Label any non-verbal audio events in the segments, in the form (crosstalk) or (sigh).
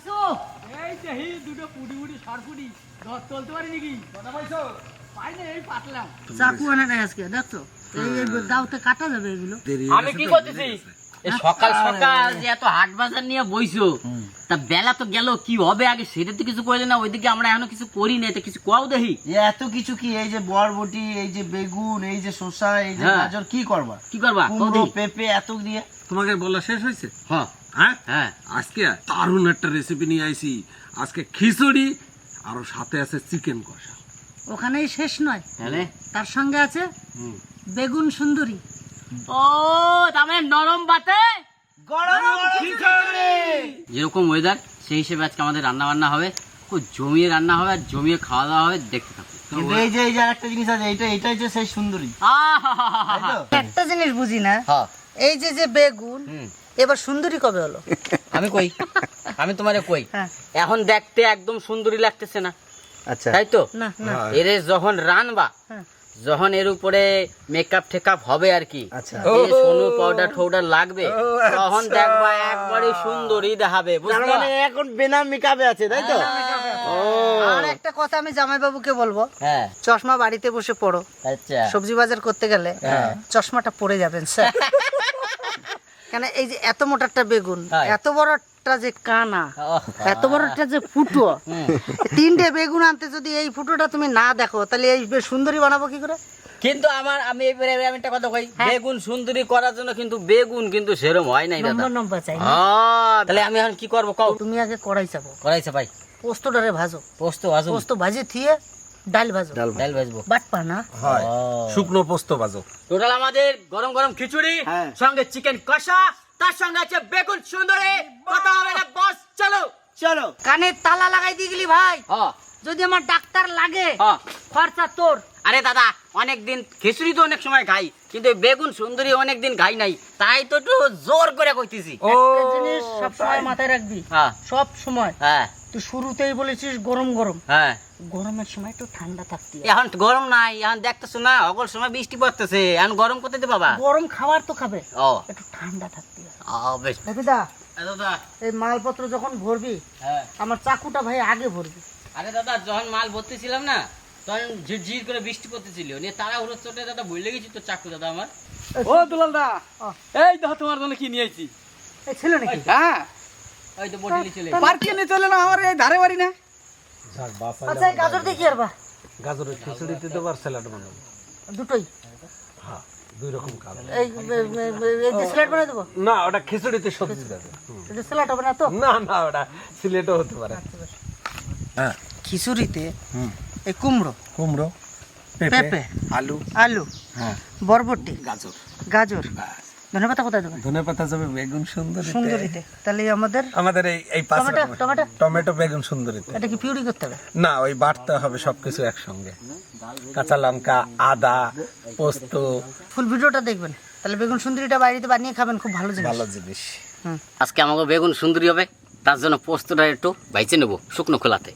পাইছো? এই দেখি দুটো পুটি পুটি সার পুটি ধর চলতে পারি নাকি? কথা পাইছো? পাই না এই পাতলাম। চাকু আনে নাই আজকে দেখছ? এই এই দাওতে কাটা যাবে এগুলো। আমি কি করতেছি? এই সকাল সকাল যে এত হাট বাজার নিয়ে বইছো তা বেলা তো গেল কি হবে আগে? সেটা তো কিছু করলে না ওইদিকে আমরা এখনও কিছু করি না তো কিছু কোয়াও দেখি। এত কিছু কি? এই যে বরবটি এই যে বেগুন এই যে শসা এই যে হ্যাঁ। গাজর কি করবা? কি করবা? কও কুমড়ো পেঁপে এত দিয়ে। তোমাকে বলা শেষ হয়েছে? হ্যাঁ। হ্যাঁ? হ্যাঁ। আজকে দারুণ একটা রেসিপি নিয়ে আইছি। আজকে খিচুড়ি আর সাথে আছে চিকেন কষা। ওখানেই শেষ নয়। তাহলে? তার সঙ্গে আছে বেগুন সুন্দরী। ও তার মানে নরম বাতে গরম খিচুড়ি। যেরকম ওয়েদার সেই হিসেবে আজকে আমাদের রান্না বান্না হবে। খুব জমিয়ে রান্না হবে আর জমিয়ে খাওয়া দাওয়া হবে দেখতে থাকুন। কিন্তু এই যে এই যে একটা জিনিস আছে এইটা এটাই যে সেই সুন্দরী। একটা জিনিস বুঝি না হ্যাঁ। এই যে যে বেগুন এবার সুন্দরী কবে হলো? আমি কই? আমি তোমারে কই? হ্যাঁ। এখন দেখতে একদম সুন্দরী লাগতেছে না। আচ্ছা। তাই তো? না না। এরে যখন রানবা হ্যাঁ। যখন এর উপরে মেকআপ টেকআপ হবে আর কি আচ্ছা। সোনু পাউডার টাউডার লাগবে তখন দেখবা একবারে সুন্দরী দেখাবে মানে এখন বেনাম মেকআপে আছে তাই তো? ও। আর একটা কথা আমি জামাইবাবুকে বলব হ্যাঁ। চশমা বাড়িতে বসে পড়ো। আচ্ছা। সবজি বাজার করতে গেলে হ্যাঁ। চশমাটা পরে যাবেন স্যার। কেন এই যে এত মোটারটা বেগুন। এত বড়টা যে কানা এত বড়টা যে ফুটো তিনটে বেগুন আনতে যদি এই ফুটোটা তুমি না দেখো তাহলে এই সুন্দরী বানাবো কি করে? কিন্তু আমার আমি এবারে আমি একটা কথা কই হ্যাঁ। বেগুন সুন্দরী করার জন্য কিন্তু বেগুন কিন্তু সেরম হয় নাই দাদা। নম্বর চাই। তাহলে আমি এখন কি করব? কও। তুমি আগে কড়াই চাপো। করাইছে ভাই পোস্তটারে ভাজো। পোস্ত আসুন পোস্ত ভাজি থিয়ে ডাল ভাজো ডাল ভাজবো। বাটপা না হয়। শুকনো পোস্ত ভাজো। টোটাল আমাদের গরম গরম খিচুড়ি হ্যাঁ। সঙ্গে চিকেন কষা তার সঙ্গে আছে বেগুন সুন্দরে। কথা হবে না বস চলো। চলো। কানে তালা লাগাই দিয়ে গেলি ভাই। যদি আমার ডাক্তার লাগে খরচা তোর। আরে দাদা অনেক দিন খিচুড়ি তো অনেক সময় খাই। কিন্তু বেগুন সুন্দরী অনেক দিন খাই নাই তাই তো একটু জোর করে কইতেছি। জিনিস সব সময় মাথায় রাখবি হ্যাঁ। সব সময়। হ্যাঁ। তুই শুরুতেই বলেছিস গরম গরম। হ্যাঁ। গরমের সময় একটু ঠান্ডা থাকতে। এখন গরম নাই এখন দেখতেছো না অগল সময় বৃষ্টি পড়তেছে এখন গরম করতে দে বাবা? গরম খাবার তো খাবে ও। একটু ঠান্ডা থাকতে ও বেশ। দাদা। এই মালপত্র যখন ভরবি হ্যাঁ। আমার চাকুটা ভাই আগে ভরবি। আরে দাদা যখন মাল ভর্তি ছিলাম না তখন ঝিরঝির করে বৃষ্টি পড়তেছিল। নিয়ে তারা হুড়ো চোটে দাদা ভুলে গেছি তো চাকু দাদা আমার। ও দুলাল দা এই দেখো তোমার জন্য কি নিয়ে আইছি। এই ছিল নাকি? হ্যাঁ। ওই তো বটিলি চলে পার্কে নিয়ে চলে না আমার এই ধারে বাড়ি না। আচ্ছা গাজর দেখি আর বা? গাজরের খিচুড়িতে দেবার স্যালাড বানাবো। দুটোই? হ্যাঁ দুই রকম কালার এই এই যে স্যালাড বানাই দেবো? না ওটা খিচুড়িতে সবজি দেবে। এটা স্যালাড হবে না তো? না না ওটা সিলেটও হতে পারে। হ্যাঁ। খিচুড়িতে হুম। এই কুমড়ো। কুমড়ো পেঁপে আলু। আলু হ্যাঁ। বরবটি গাজর। গাজর। ধনেপাতা কোথায় দেবেন? ধনে পাতা যাবে বেগুন সুন্দরীতে। সুন্দরীতে। তাহলে আমাদের আমাদের এই এই টমেটো টমেটো? বেগুন সুন্দরীতে। এটা কি পিউরি করতে হবে? না ওই বাটতে হবে সবকিছু একসঙ্গে। কাঁচা লঙ্কা আদা পোস্ত। ফুল ভিডিওটা দেখবেন। তাহলে বেগুন সুন্দরীটা বাড়িতে বানিয়ে খাবেন খুব ভালো জিনিস। ভালো জিনিস। আজকে আমাকে বেগুন সুন্দরী হবে তার জন্য পোস্তটা একটু বাইচে নেব শুকনো খোলাতে।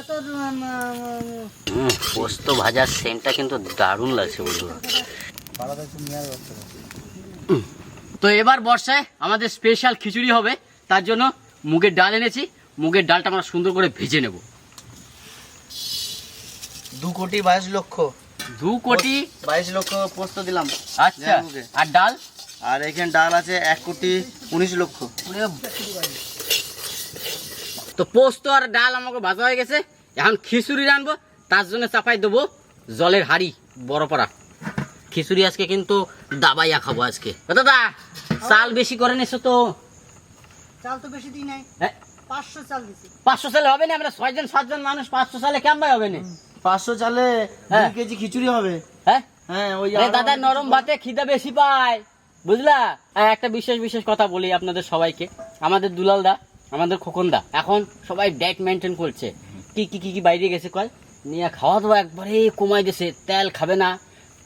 এত পোস্ত ভাজার সেন্টটা কিন্তু দারুণ লাগছে বন্ধুরা। তো এবার বর্ষায় আমাদের স্পেশাল খিচুড়ি হবে তার জন্য মুগের ডাল এনেছি মুগের ডালটা আমরা সুন্দর করে ভেজে নেব। দু কোটি বাইশ লক্ষ। দু কোটি? বাইশ লক্ষ পোস্ত দিলাম। আচ্ছা আর ডাল? আর এখানে ডাল আছে এক কোটি উনিশ লক্ষ। তো পোস্ত আর ডাল আমাকে ভাজা হয়ে গেছে। এখন খিচুড়ি রানবো তার জন্য চাপাই দেবো জলের হাড়ি বড় পাড়া। খিচুড়ি আজকে কিন্তু দাবাইয়া খাব আজকে। দাদা চাল বেশি করে নিছো তো। চাল তো বেশি দিই নাই। হ্যাঁ, পাঁচশো চাল দিছি। পাঁচশো সালে হবে না আমরা ছয়জন সাতজন মানুষ পাঁচশো সালে কেমন হবে না? পাঁচশো চালে হ্যাঁ। দুই কেজি খিচুড়ি হবে। হ্যাঁ? হ্যাঁ ওই দাদা নরম ভাতে খিদা বেশি পায়। বুঝলা? একটা বিশেষ বিশেষ কথা বলি আপনাদের সবাইকে। আমাদের দুলাল দা আমাদের খোকন দা এখন সবাই ডায়েট মেনটেন করছে। কি কি কি কি বাইরে গেছে কয়? নিয়ে খাওয়া দাওয়া একবারে কমাই দিয়েছে তেল খাবে না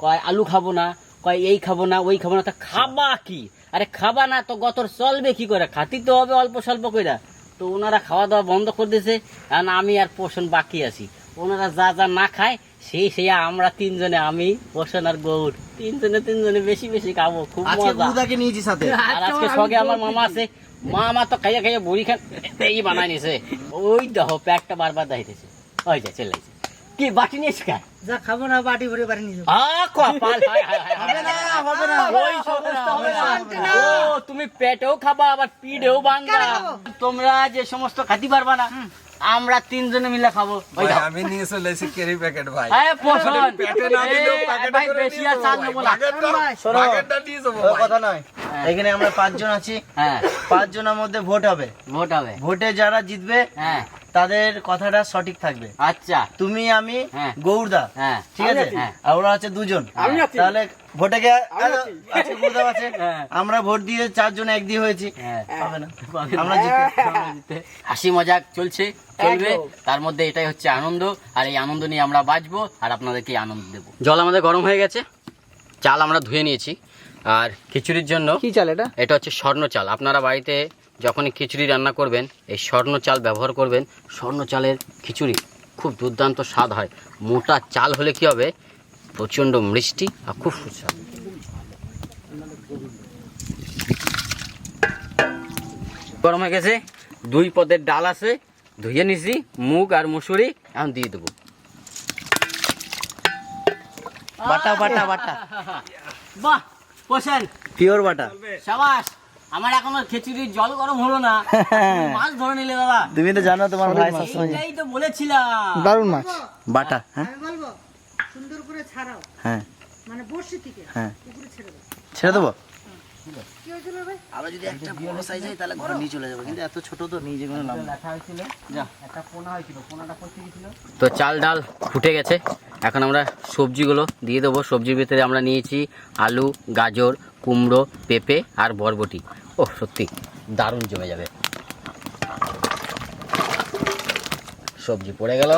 কয় আলু খাব না কয় এই খাব না ওই খাব না। তা খাবা কি? আরে খাবা না তো গতর চলবে কি করে? খাতি তো হবে অল্প স্বল্প কইরা। তো ওনারা খাওয়া দাওয়া বন্ধ করে দিয়েছে কারণ আমি আর পোষণ বাকি আছি। ওনারা যা যা না খায় সেই সেই আমরা তিনজনে আমি পোষণ আর গৌর। তিনজনে তিনজনে বেশি বেশি খাব। খুব মজা। নিয়েছি সাথে। আর আজকে সঙ্গে আমার মামা আছে। মা আমার তো খাইয়া খাইয়া বুড়ি খান এই বানাই নিছে। ওই দেহ প্যাটটা বারবার দাইতেছে ওই যা চেল্লাইছে কি বাটি যা খাব না বাটি ভরে বাড়ি নিয়ে আ কপাল হবে না হবে না ওই সমস্ত হবে না ও তুমি পেটেও খাবা আবার পিঠেও বান্ধা তোমরা যে সমস্ত খাতি পারবা না আমরা তিনজনে মিলে খাব। ভাই, আমি নিয়ে চলে এসেছি কেরি প্যাকেট ভাই। এই পছন্দ। না দিলেও প্যাকেট ভাই বেশি আর চাল নেব না। প্যাকেটটা- দিয়ে। কথা নয়। এখানে আমরা পাঁচজন আছি। হ্যাঁ। পাঁচজনের মধ্যে ভোট হবে। ভোট হবে। ভোটে যারা জিতবে হ্যাঁ। তাদের কথাটা সঠিক থাকবে। আচ্ছা। তুমি আমি হ্যাঁ। গৌরদা। হ্যাঁ। ঠিক আছে? হ্যাঁ। আর ওরা আছে দুজন। তাহলে ভোটে আছে। গৌরদা আছে। হ্যাঁ। আমরা ভোট দিয়ে চারজন এক দিয়ে হয়েছি। হ্যাঁ। হবে না। (laughs) আমরা হাসি মজাক চলছে চলবে। তার মধ্যে এটাই হচ্ছে আনন্দ। আর এই আনন্দ নিয়ে আমরা বাঁচবো আর আপনাদেরকে আনন্দ দেবো। জল আমাদের গরম হয়ে গেছে। চাল আমরা ধুয়ে নিয়েছি। আর খিচুড়ির জন্য কি চাল এটা? এটা হচ্ছে স্বর্ণ চাল। আপনারা বাড়িতে যখনই খিচুড়ি রান্না করবেন এই স্বর্ণ চাল ব্যবহার করবেন স্বর্ণ চালের খিচুড়ি খুব দুর্দান্ত স্বাদ হয়। মোটা চাল হলে কি হবে? প্রচণ্ড মিষ্টি আর খুব সুস্বাদু। গরম হয়ে গেছে দুই পদের ডাল আছে ধুয়ে নিছি মুগ আর মুসুরি এখন দিয়ে দেবো। বাটা বাটা বাটা। বাহ পিওর বাটা। সাবাস। আমার এখনও খিচুড়ির জল গরম হলো না। (laughs) মাছ ধরে নিলে দাদা। তুমি তো জানো তোমার ভাই সবসময় এইটাই তো বলেছিলাম। দারুণ মাছ। বাটা হ্যাঁ? আমি বলব সুন্দর করে ছাড়াও। হ্যাঁ। মানে বর্ষি থেকে হ্যাঁ। উপরে ছেড়ে দাও ছেড়ে দেবো? কি হয়েছিল ভাই? আবার যদি একটা বড় সাইজ হয় তাহলে ঘরে নিয়ে চলে যাব। কিন্তু এত ছোট তো নিয়ে যেগুলো নাম তো চাল ডাল ফুটে গেছে। এখন আমরা সবজিগুলো দিয়ে দেবো। সবজির ভিতরে আমরা নিয়েছি আলু গাজর কুমড়ো পেঁপে আর বরবটি। ও সত্যি দারুণ জমে যাবে। সবজি পড়ে গেল।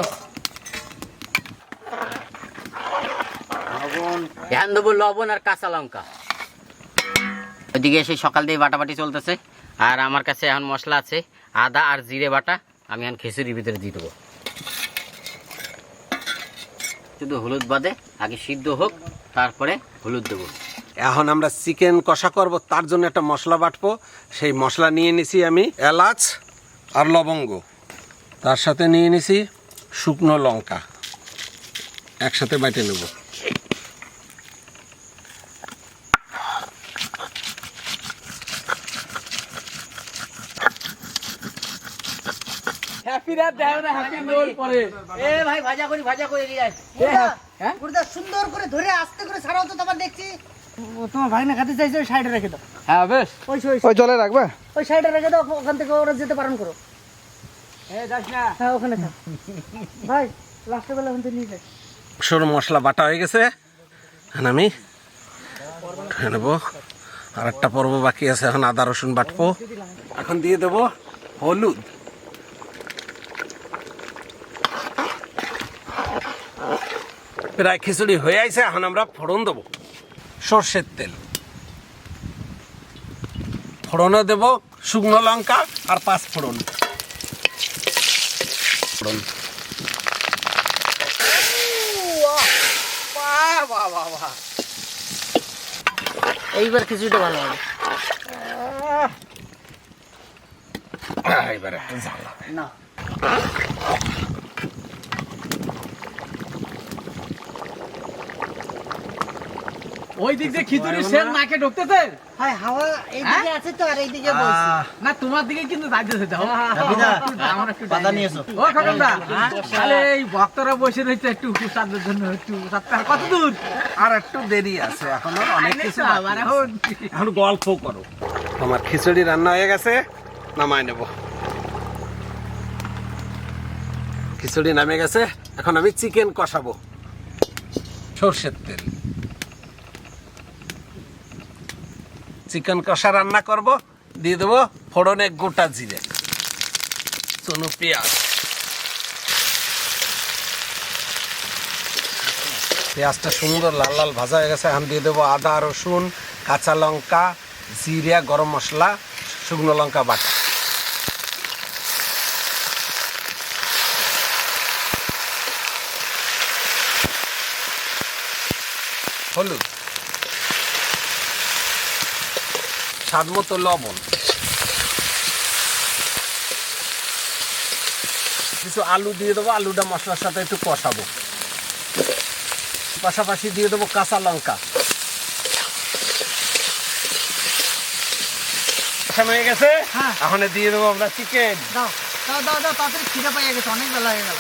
ধ্যান দেবো লবণ আর কাঁচা লঙ্কা। ওইদিকে এসে সকাল দিয়ে বাটাবাটি চলতেছে আর আমার কাছে এখন মশলা আছে আদা আর জিরে বাটা আমি এখন খিচুড়ির ভিতরে দিয়ে দেবো। শুধু হলুদ বাদে আগে সিদ্ধ হোক তারপরে হলুদ দেবো। এখন আমরা চিকেন কষা করব তার জন্য একটা মশলা বাটবো। সেই মশলা নিয়ে নিছি আমি এলাচ আর লবঙ্গ। তার সাথে নিয়ে নিছি শুকনো লঙ্কা। একসাথে বাইটে নেব। হ্যাঁ? সুন্দর করে ধরে আস্তে করে ছাড়াও তো তোমার দেখছি। ও তোমার ভাই না খাতে চাইছে ওই সাইডে রেখে দাও। হ্যাঁ বেশ। ওই জলে রাখবা? ওই সাইডে রেখে দাও ওখান থেকে ওরা যেতে পারেন করো। এ হ্যাঁ ওখানে থাক। ভাই লাস্টের বেলা ওখান থেকে নিয়ে যাই। সর মশলা বাটা হয়ে গেছে। এখন আমি নেব। আর একটা পর্ব বাকি আছে এখন আদা রসুন বাটবো। এখন দিয়ে দেবো হলুদ। প্রায় খিচুড়ি হয়ে আইছে এখন আমরা ফোড়ন দেবো। সর্ষের তেল। ফোড়নে দেব শুকনো লঙ্কা আর পাঁচ ফোড়ন। ফোড়ন। এইবার কিছুটা ভালো হবে। জ্বালা। না। ওই দিক দিয়ে খিচুড়ি সেল নাকে ঢুকতেছে? হ্যাঁ হাওয়া এইদিকে আছে তো আর এইদিকে বলছি। না তোমার দিকে কিন্তু যাইতেছে যাও। আমার একটু পাতা নিয়ে ও খগনদা তাহলে এই ভক্তরা বসে রয়েছে একটু প্রসাদের জন্য একটু প্রসাদ কত দূর? আর একটু দেরি আছে এখনও অনেক কিছু আবার এখন। এখন গল্প করো। আমার খিচুড়ি রান্না হয়ে গেছে নামায় নেব। খিচুড়ি নামে গেছে এখন আমি চিকেন কষাবো। সর্ষের তেল। চিকেন কষা রান্না করব, দিয়ে দেবো ফোড়নে গোটা জিরে। চনু পেঁয়াজ। পেঁয়াজটা সুন্দর লাল লাল ভাজা হয়ে গেছে, এখন দিয়ে দেবো আদা, রসুন, কাঁচা লঙ্কা, জিরা, গরম মশলা, শুকনো লঙ্কা বাটা। হলুদ। স্বাদ মতো লবণ। কিছু আলু দিয়ে দেবো আলুটা মশলার সাথে একটু কষাবো। পাশাপাশি দিয়ে দেবো কাঁচা লঙ্কা। হয়ে গেছে? হ্যাঁ। এখন দিয়ে দেবো আমরা চিকেন দাও দাও দাও তাড়াতাড়ি খিদে পাইয়া গেছে অনেক বেলা হয়ে গেল।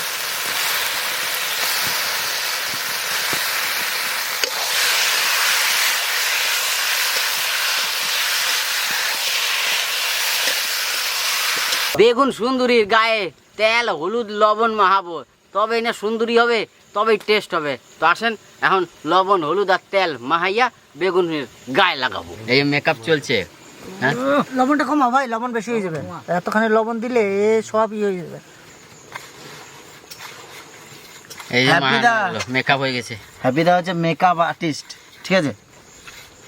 বেগুন সুন্দরীর গায়ে তেল হলুদ লবণ মাহাবো তবে না সুন্দরী হবে তবেই টেস্ট হবে। তো আসেন এখন লবণ হলুদ আর তেল মাহাইয়া বেগুনের গায়ে লাগাবো। এই মেকআপ চলছে। হ্যাঁ? লবণটা কমা ভাই লবণ বেশি হয়ে যাবে। এতখানি লবণ দিলে এ সব ই হয়ে যাবে। এই যে মেকআপ হয়ে গেছে। হ্যাপিদা হচ্ছে মেকআপ আর্টিস্ট ঠিক আছে?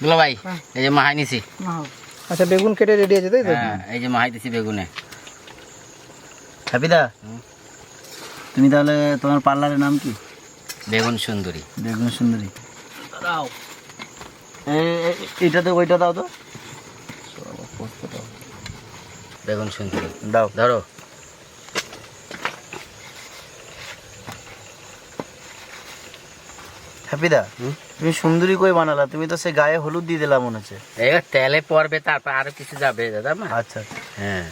বলো ভাই এই যে মাহাই নিছি। আচ্ছা বেগুন কেটে রেডি আছে তাই হ্যাঁ এই যে মাহাই দিছি বেগুনে। হ্যাপিদা তুমি তাহলে তোমার পার্লারের নাম কি? বেগুন সুন্দরী। বেগুন সুন্দরী। দাও। এ- এ- এইটাতে ওইটা দাও তো। বেগুন সুন্দরী। দাও। ধরো। হ্যাপিদা তুমি সুন্দরী কই বানালা? তুমি তো সে গায়ে হলুদ দিয়ে দিলা মনে হচ্ছে। এবার তেলে পড়বে তারপর আরও কিছু যাবে দাদা আচ্ছা হ্যাঁ।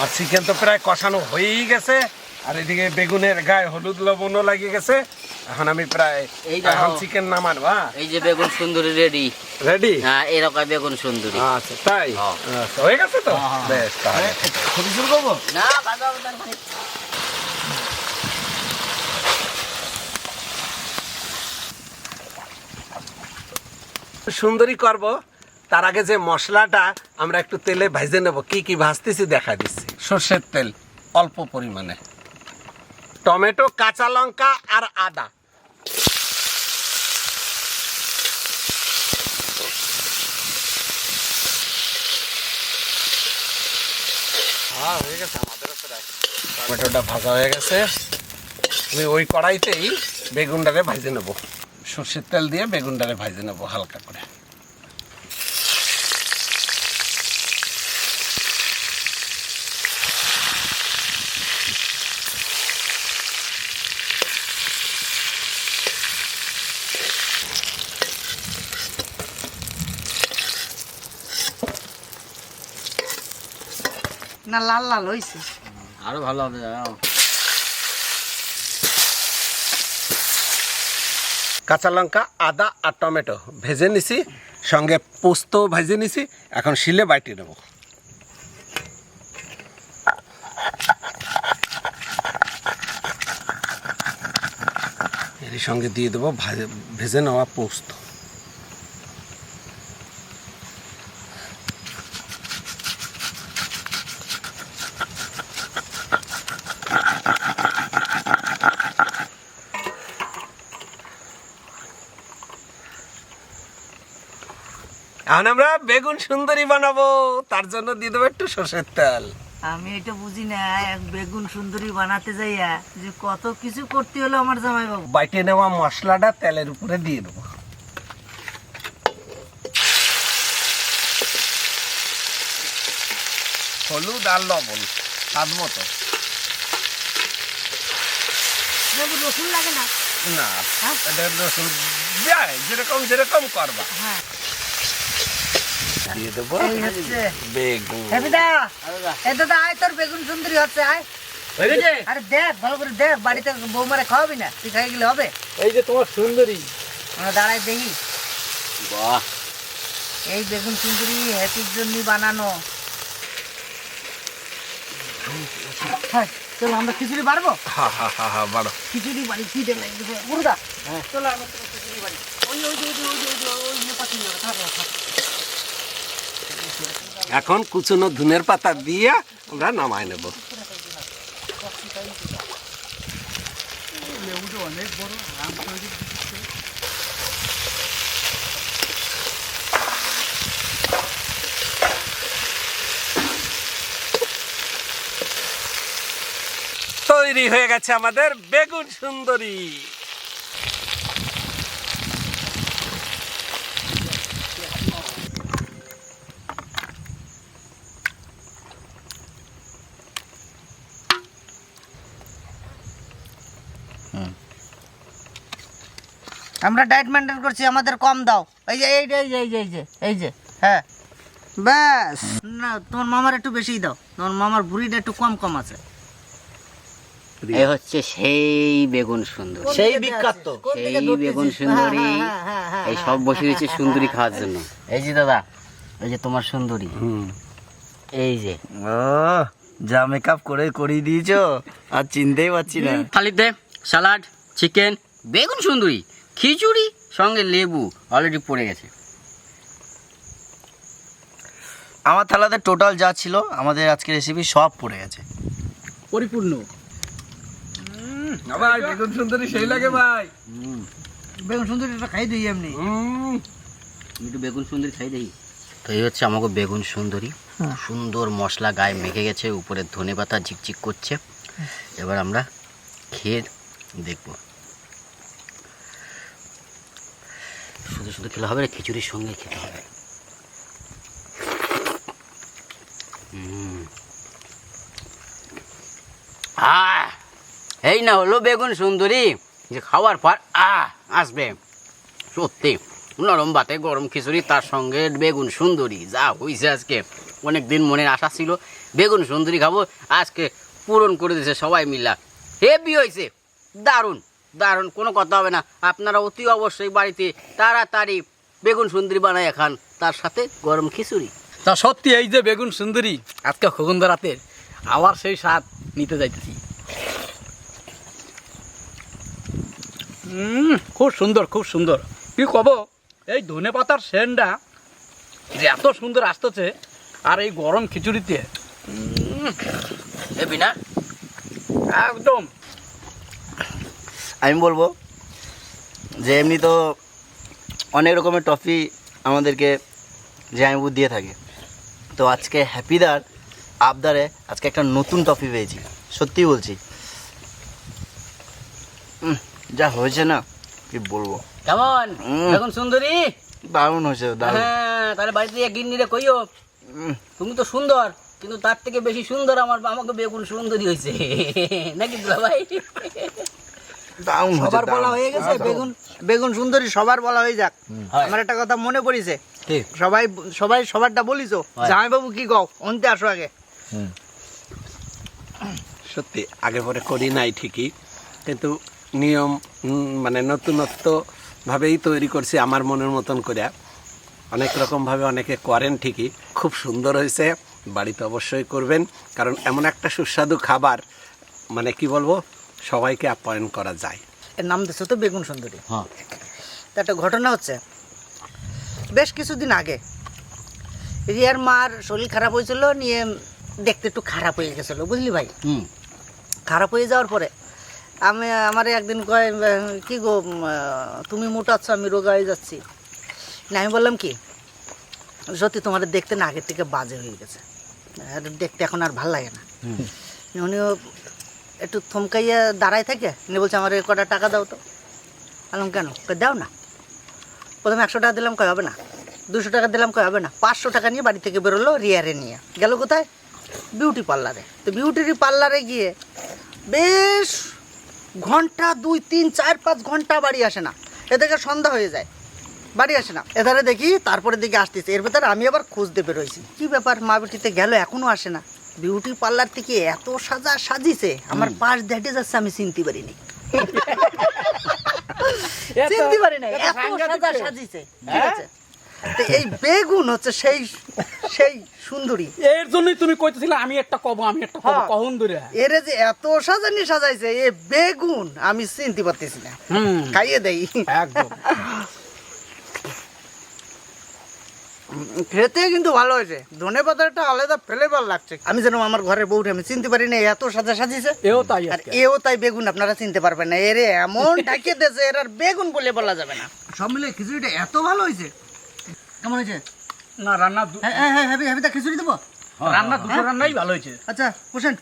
আর চিকেন তো প্রায় কষানো হয়েই গেছে। আর এদিকে বেগুনের গায়ে হলুদ লবণও লাগিয়ে গেছে। এখন আমি প্রায় এই এখন চিকেন নামানো হ্যাঁ? এই যে বেগুন সুন্দরী রেডি। রেডি হ্যাঁ এরকম বেগুন সুন্দরী। আচ্ছা তাই? হ্যাঁ। আচ্ছা, হয়ে গেছে তো? বেশ তাহলে। ছবি শুরু করব? না। সুন্দরী করব তার আগে যে মশলাটা আমরা একটু তেলে ভেজে নেব কি কি ভাজতেছি দেখা দিচ্ছি সর্ষের তেল অল্প পরিমাণে। টমেটো কাঁচা লঙ্কা আর আদা। হ্যাঁ হয়ে গেছে টমেটোটা ভাজা হয়ে গেছে। আমি ওই কড়াইতেই বেগুনটারে ভাজে নেব। সর্ষের তেল দিয়ে বেগুনটারে ভাজে নেব হালকা করে। না লাল লাল হয়েছে আরও ভালো হবে কাঁচা লঙ্কা আদা আর টমেটো ভেজে নিছি সঙ্গে পোস্ত ভেজে নিছি এখন শিলে বাইটে নেব। এর সঙ্গে দিয়ে দেবো ভাজে- ভেজে নেওয়া পোস্ত। এখন আমরা বেগুন সুন্দরী বানাবো। তার জন্য দিয়ে দেবো একটু সর্ষের তেল। আমি এটা বুঝি না এক বেগুন সুন্দরী বানাতে যাইয়া যে কত কিছু করতে হলো আমার জামাই বাবু বাইটে নেওয়া মশলাটা তেলের উপরে দিয়ে দেবো। হলুদ আর লবণ স্বাদ মতো। রসুন লাগে না? না রসুন যায় যেরকম যেরকম করবা। হ্যাঁ। দিয়ে দেবো বেগুন দাদা আয় তোর বেগুন সুন্দরী হচ্ছে আয় আরে দেখ ভালো করে দেখ বাড়িতে বৌমারে খাওয়াবি না তুই খাই গেলে হবে এই যে তোমার সুন্দরী দাঁড়ায় দেখি বাহ এই বেগুন সুন্দরী হ্যাপির জন্য বানানো হ্যাঁ, চলো আমরা খিচুড়ি পারব হা হা হা হা বাড়ো খিচুড়ি বাড়ি খিদে লাগবে মুর্দা চলো আমরা খিচুড়ি বাড়ি ওই ওই যে, ওই ওই ওই ওই যে পাঠিয়ে যাবে থাকো থাকো এখন কুচনো ধুনের পাতা দিয়ে আমরা নামাই নেব। তৈরি হয়ে গেছে আমাদের বেগুন সুন্দরী। আমরা ডায়েট মেনটেন করছি আমাদের কম দাও। এই যে এই যে এই যে এই যে এই যে এই যে হ্যাঁ। ব্যাস। না তোমার মামার একটু বেশিই দাও। তোমার মামার ভুড়িটা একটু কম কম আছে। এ হচ্ছে সেই বেগুন সুন্দর। সেই বিখ্যাত? তো। সেই বেগুন সুন্দরী। হ্যাঁ, এই সব বসে রয়েছে সুন্দরী খাওয়ার জন্য। এই যে দাদা এই যে তোমার সুন্দরী। এই যে। ও যা মেকআপ করে করিয়ে দিয়েছ আর চিনতেই পারছি না। থালিতে স্যালাড চিকেন বেগুন সুন্দরী। খিচুড়ি সঙ্গে লেবু অলরেডি পড়ে গেছে। আমার থালাতে টোটাল যা ছিল আমাদের আজকে রেসিপি সব পড়ে গেছে। পরিপূর্ণ। ভাই বেগুন সুন্দরী সেই লাগে ভাই। বেগুন সুন্দরীটা খাই দিই এমনি। একটু বেগুন সুন্দরী খাই দেখি তো এই হচ্ছে আমাকে বেগুন সুন্দরী। সুন্দর মশলা গায়ে মেখে গেছে উপরে ধনে পাতা ঝিকঝিক করছে। এবার আমরা খেয়ে দেখব। শুধু শুধু খেলে হবে না, খিচুড়ির সঙ্গে খেতে হবে। এই না হলো বেগুন সুন্দরী, যে খাওয়ার পর আহ আসবে। সত্যি, নরম ভাতে গরম খিচুড়ি, তার সঙ্গে বেগুন সুন্দরী, যা হয়েছে আজকে। অনেক দিন মনের আশা ছিল, বেগুন সুন্দরী খাব, আজকে পূরণ করে দিয়েছে সবাই মিলা। হেভি হয়েছে দারুণ। দারুণ, কোনো কথা হবে না। আপনারা অতি অবশ্যই বাড়িতে তাড়াতাড়ি বেগুন সুন্দরী বানায় খান, তার সাথে গরম খিচুড়ি। তা সত্যি এই যে বেগুন সুন্দরী, আজকে খগন্দা রাতের আবার সেই স্বাদ নিতে যাইতেছি। খুব সুন্দর খুব সুন্দর। কি কব, এই ধনে পাতার সেন্টটা যে এত সুন্দর আসতেছে, আর এই গরম খিচুড়িতে না? একদম। আমি বলব যে এমনি তো অনেক রকমের টফি আমাদেরকে জামাইবু দিয়ে থাকে। তো আজকে হ্যাপিদার আবদারে আজকে একটা নতুন টফি পেয়েছি সত্যি বলছি। যা হয়েছে না কি বলব? কেমন? এখন সুন্দরী? দারুণ হয়েছে দারুণ। হ্যাঁ তাহলে বাড়িতে গিন্নিরে কইও। তুমি তো সুন্দর কিন্তু তার থেকে বেশি সুন্দর আমার আমাকে বেগুন সুন্দরী হয়েছে। (laughs) নাকি ভাই সবার বলা হয়ে গেছে বেগুন বেগুন সুন্দরী সবার বলা হয়ে যাক। আমার একটা কথা মনে পড়িছে? সবাই সবাই সবারটা বলিছো। জামাইবাবু কি কও? অন্তে আসো আগে। সত্যি আগে পরে করি নাই ঠিকই কিন্তু নিয়ম উম, মানে নতুনত্ব ভাবেই তৈরি করছি আমার মনের মতন করে। অনেক রকমভাবে অনেকে করেন ঠিকই খুব সুন্দর হয়েছে বাড়িতে অবশ্যই করবেন কারণ এমন একটা সুস্বাদু খাবার মানে কি বলব? সবাইকে আপ্যায়ন করা যায়। এর নাম দিছো তো বেগুন সুন্দরী। হ্যাঁ। তা একটা ঘটনা হচ্ছে বেশ কিছুদিন আগে রিয়ার মার শরীর খারাপ হয়েছিল নিয়ে দেখতে একটু খারাপ হয়ে গেছিল বুঝলি ভাই? খারাপ হয়ে যাওয়ার পরে আমি আমার একদিন কয় কি গো তুমি মোটাচ্ছ আমি রোগা হয়ে যাচ্ছি। না আমি বললাম কি সত্যি তোমার দেখতে না আগের থেকে বাজে হয়ে গেছে। আর দেখতে এখন আর ভালো লাগে না। উনিও একটু থমকাইয়া দাঁড়ায় থাকে। নিয়ে বলছে, আমার কটা টাকা দাও তো। আলাম কেন? দাও না। প্রথমে একশো টাকা দিলাম, কয়, হবে না। দুশো টাকা দিলাম, কয়, হবে না। পাঁচশো টাকা নিয়ে বাড়ি থেকে বেরোলো রিয়ারে নিয়ে। গেল কোথায়? বিউটি পার্লারে। তো বিউটি পার্লারে গিয়ে বেশ ঘণ্টা দুই, তিন, চার, পাঁচ ঘণ্টা বাড়ি আসে না। এদিকে সন্ধ্যা হয়ে যায়, বাড়ি আসে না। এধারে দেখি তারপরে দিকে আসতেছে। এর ভেতরে আমি আবার খুঁজতে বেরোইছি কী ব্যাপার, মা বেটিতে গেল এখনও আসে না। বিউটি পার্লার থেকে এত সাজা সাজিছে আমার পাশ দেখে যাচ্ছে আমি চিনতে পারিনি। (laughs) চিনতে পারি না এত সাজা সাজিছে ঠিক আছে? এই বেগুন হচ্ছে সেই সেই সুন্দরী। এর জন্যই তুমি কইতেছিলে আমি একটা কব আমি একটা কব হ্যাঁ। কখন ধরে? এরে যে এত সাজানি সাজাইছে এ বেগুন আমি চিনতে পারতেছি না। হুম। খাইয়ে দেই। একদম। (laughs) খেতে কিন্তু ভালো হয়েছে। ধনে পাতাটা আলাদা ফ্লেভার লাগছে। আমি যেন আমার ঘরের বউটা আমি চিনতে পারি না এত সাজা সাজিছে এও তাই আর এও তাই বেগুন আপনারা চিনতে পারবেন না। এরে এমন (laughs) ঢাকিয়ে দিয়েছে এর আর বেগুন বলে বলা যাবে না। সব মিলে খিচুড়িটা এত ভালো হয়েছে। কেমন হয়েছে? না রান্না হ্যাঁ হ্যাঁ হ্যাঁ হ্যাঁ হ্যাঁ খিচুড়ি দেবো? রান্না দুটো রান্নাই ভালো হয়েছে। আচ্ছা হোসেন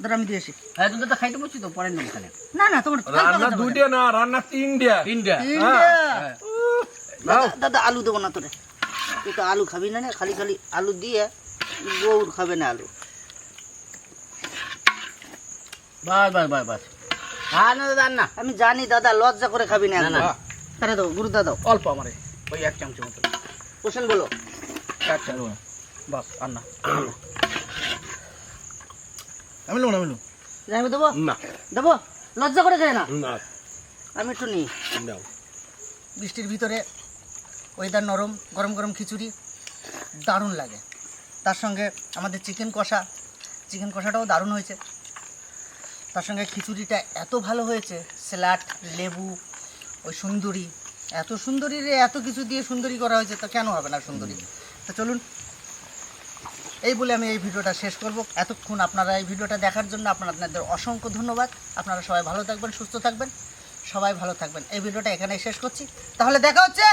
দাঁড়া আমি দিয়ে আসি। হ্যাঁ তুমি তো খাইতে বলছি তো না না তোমার রান্না দুইটা না রান্না তিনটা। তিনটা। দাদা আলু দেবো না তোরে। তুই তো আলু খাবি না না খালি খালি আলু দিয়ে গৌর খাবে না আলু। বাস বাস বাস বাস। আর না দাদা না। আমি জানি দাদা লজ্জা করে খাবি না। দাও দাও অল্প আমারে ওই এক চামচ মতো। কোশ্চেন বলো। এক বাস আর না। আমি নেব আমি আমি দেবো? না। দেবো? লজ্জা করে না? না। আমি একটু নিই। বৃষ্টির ভিতরে ওয়েদার নরম, গরম গরম খিচুড়ি, দারুণ লাগে। তার সঙ্গে আমাদের চিকেন কষা চিকেন কষাটাও দারুণ হয়েছে। তার সঙ্গে খিচুড়িটা এত ভালো হয়েছে স্যালাড লেবু, ওই সুন্দরী, এত সুন্দরী রে, এত কিছু দিয়ে সুন্দরী করা হয়েছে, তো কেন হবে না সুন্দরী? তো চলুন, এই বলে আমি এই ভিডিওটা শেষ করব। এতক্ষণ আপনারা এই ভিডিওটা দেখার জন্য আপনাদের অসংখ্য ধন্যবাদ। আপনারা সবাই ভালো থাকবেন, সুস্থ থাকবেন। সবাই ভালো থাকবেন। এই ভিডিওটা এখানে শেষ করছি। তাহলে দেখা হচ্ছে